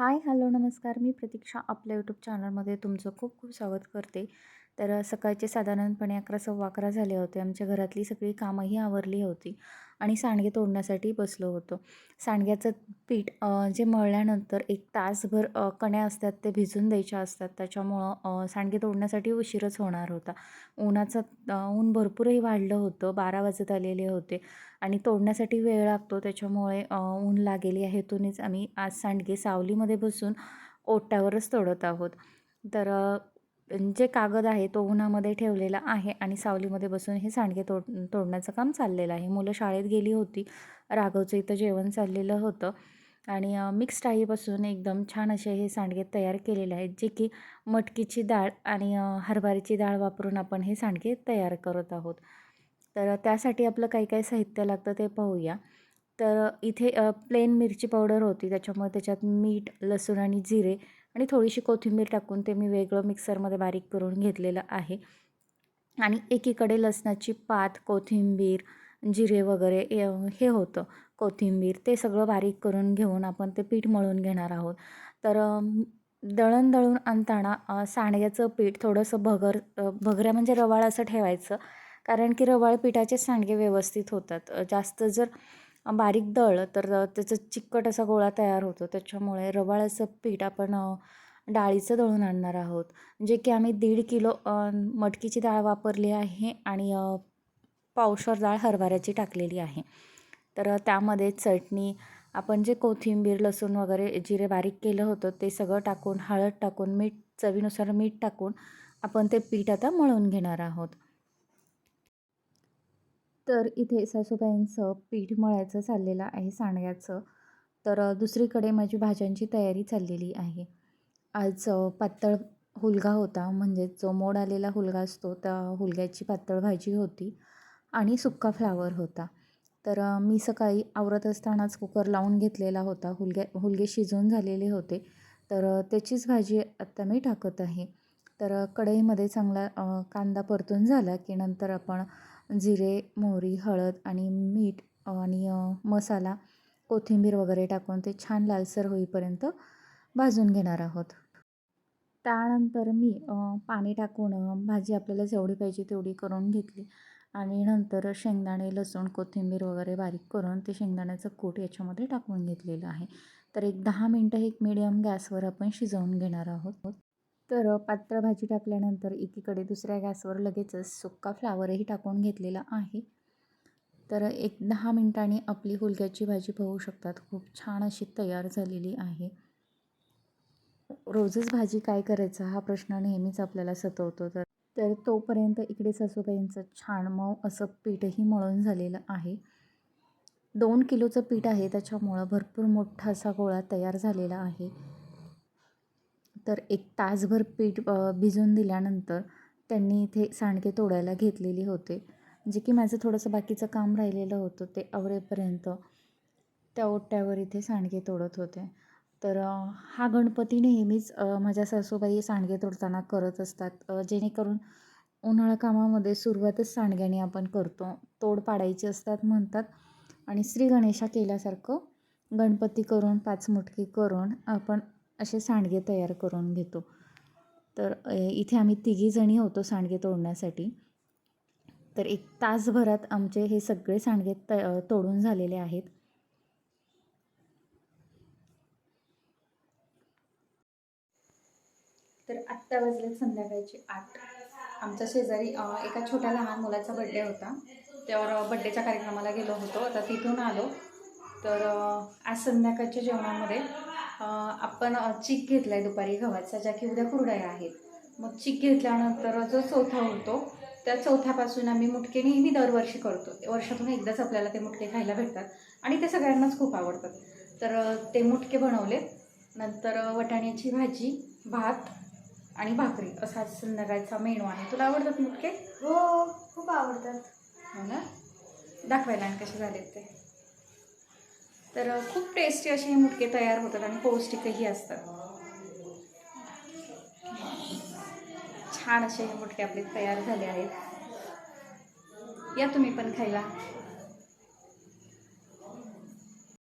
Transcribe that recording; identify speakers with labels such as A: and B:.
A: Hi hello नमस्कार. मी प्रतीक्षा आपल्या YouTube चॅनलमध्ये तुमचं खूप खूप स्वागत करते. तर सकाळचे साधारणपणे अकरा सव्वा अकरा झाले होते. आमच्या घरातली सगळी कामंही आवरली होती आणि सांडगे तोडण्यासाठी बसलो होतो. सांडग्याचं पीठ जे मळल्यानंतर एक तासभर कण्या असतात ते भिजून द्यायच्या असतात. त्याच्यामुळं सांडगे तोडण्यासाठी उशीरच होणार होता. उन्हाचं ऊन भरपूरही वाढलं होतं. बारा वाजत आलेले होते आणि तोडण्यासाठी वेळ लागतो. त्याच्यामुळे ऊन लागेल या हेतूनेच आम्ही आज सांडगे सावलीमध्ये बसून ओट्यावरच तोडत आहोत. तर जे कागद आहे तो उन्हामध्ये ठेवलेला आहे आणि सावलीमध्ये बसून हे सांडगे तोड तोडण्याचं काम चाललेलं आहे. मुलं शाळेत गेली होती. राघवचं इथं जेवण चाललेलं होतं. आणि मिक्स डाळीपासून एकदम छान असे हे सांडगे तयार केलेले आहेत जे की मटकीची डाळ आणि हरभऱ्याची डाळ वापरून आपण हे सांडगे तयार करत आहोत. तर त्यासाठी आपलं काही काही साहित्य लागतं ते पाहूया. तर इथे प्लेन मिरची पावडर होती. त्याच्यामुळे त्याच्यात मीठ लसूण आणि जिरे आणि थोडीशी कोथिंबीर टाकून ते मी वेगळं मिक्सरमध्ये बारीक करून घेतलेलं आहे. आणि एकीकडे लसणाची पात कोथिंबीर जिरे वगैरे हे होतं. कोथिंबीर ते सगळं बारीक करून घेऊन आपण ते पीठ मळून घेणार आहोत. तर दळण दळून आणताना सांडग्याचं पीठ थोडंसं भगर भगऱ्या म्हणजे रवाळ असं ठेवायचं. कारण की रवाळ पिठाचे सांडगे व्यवस्थित होतात. जास्त जर बारीक दळलं तर त्याचं चिकट असा गोळा तयार होतो. त्याच्यामुळे रवाळ्याचं पीठ आपण डाळीचं दळून आणणार आहोत. जे की आम्ही दीड किलो मटकीची डाळ वापरली आहे आणि पावशर डाळ हरभऱ्याची टाकलेली आहे. तर त्यामध्ये चटणी आपण जे कोथिंबीर लसूण वगैरे जिरे बारीक केलं होतं ते सगळं टाकून हळद टाकून मीठ चवीनुसार मीठ टाकून आपण ते पीठ आता मळून घेणार आहोत. तर इथे सासूबाईंचं पीठ मळायचं चाललेलं आहे सांडग्याचं. तर दुसरीकडे माझी भाज्यांची तयारी चाललेली आहे. आज पातळ हुलगा होता म्हणजेच जो मोड आलेला हुलगा असतो त्या हुलग्याची पातळ भाजी होती आणि सुक्का फ्लावर होता. तर मी सकाळी आवरत असतानाच कुकर लावून घेतलेला होता. हुलग्या हुलगे शिजवून झालेले होते. तर त्याचीच भाजी आत्ता मी टाकत आहे. तर कढईमध्ये चांगला कांदा परतून झाला की नंतर आपण जिरे मोहरी हळद आणि मीठ आणि मसाला कोथिंबीर वगैरे टाकून ते छान लालसर होईपर्यंत भाजून घेणार आहोत. त्यानंतर मी पाणी टाकून भाजी आपल्याला जेवढी पाहिजे तेवढी करून घेतली आणि नंतर शेंगदाणे लसूण कोथिंबीर वगैरे बारीक करून ते शेंगदाण्याचं कूट याच्यामध्ये टाकून घेतलेलं आहे. तर एक दहा मिनटं एक मिडियम गॅसवर आपण शिजवून घेणार आहोत. तर पात्र भाजी टाकल्यानंतर एकीकडे दुसऱ्या गॅसवर लगेचच सुक्का फ्लावरही टाकून घेतलेला आहे. तर एक दहा मिनटांनी आपली हुलग्याची भाजी पाहू शकतात. खूप छान अशी तयार झालेली आहे. रोजच भाजी काय करायचा हा प्रश्न नेहमीच आपल्याला सतवतो. तर तर तोपर्यंत इकडे सासूबाईंचं छान मऊ असं पीठही मळून झालेलं आहे. दोन किलोचं पीठ आहे. त्याच्यामुळं भरपूर मोठा असा गोळा तयार झालेला आहे. तर एक तासभर पीठ भिजून दिल्यानंतर त्यांनी इथे सांडगे तोडायला घेतलेले होते. जे की माझं थोडंसं बाकीचं काम राहिलेलं होतं ते आवरेपर्यंत त्या ओट्यावर इथे सांडगे तोडत होते. तर हा गणपती नेहमीच माझ्या सासूबाई सांडगे तोडताना करत असतात. जेणेकरून उन्हाळा कामामध्ये सुरुवातच सांडग्याने आपण करतो. तोड पाडायची असतात म्हणतात. आणि श्री गणेशा केल्यासारखं गणपती करून पाच मुटकी करून आपण असे सांडगे तयार करून घेतो. तर इथे आम्ही तिघीजणी होतो सांडगे तोडण्यासाठी. तर एक तासभरात आमचे हे सगळे सांडगे त तोडून झालेले आहेत. तर आत्ता वाजले संध्याकाळची आठ. आमच्या शेजारी एका छोट्या लहान मुलाचा बड्डे होता. त्यावर बड्डेच्या कार्यक्रमाला गेलो होतो. आता तिथून आलो. तर आज संध्याकाळच्या जेवणामध्ये आपण चिक घेतला आहे दुपारी गव्हाचा ज्या की उद्या कुरड्या आहेत. मग चिक घेतल्यानंतर जो चौथा उरतो त्या चौथ्यापासून आम्ही मुटके नेहमी दरवर्षी करतो. वर्षातून एकदाच आपल्याला ते मुटके खायला भेटतात आणि ते सगळ्यांनाच खूप आवडतात. तर ते मुटके बनवले. नंतर वटाण्याची भाजी भात आणि भाकरी असा संध्याकाळचा मेनू आहे. तुला आवडतात मुटके?
B: हो खूप आवडतात.
A: हो ना? दाखवायला आणि कसे झालेत ते. तर खूप टेस्टी असे हे मुटके तयार होतात आणि पौष्टिकही असतात. छान असे हे मुटके आपले तयार झाले आहेत. या तुम्ही पण खायला.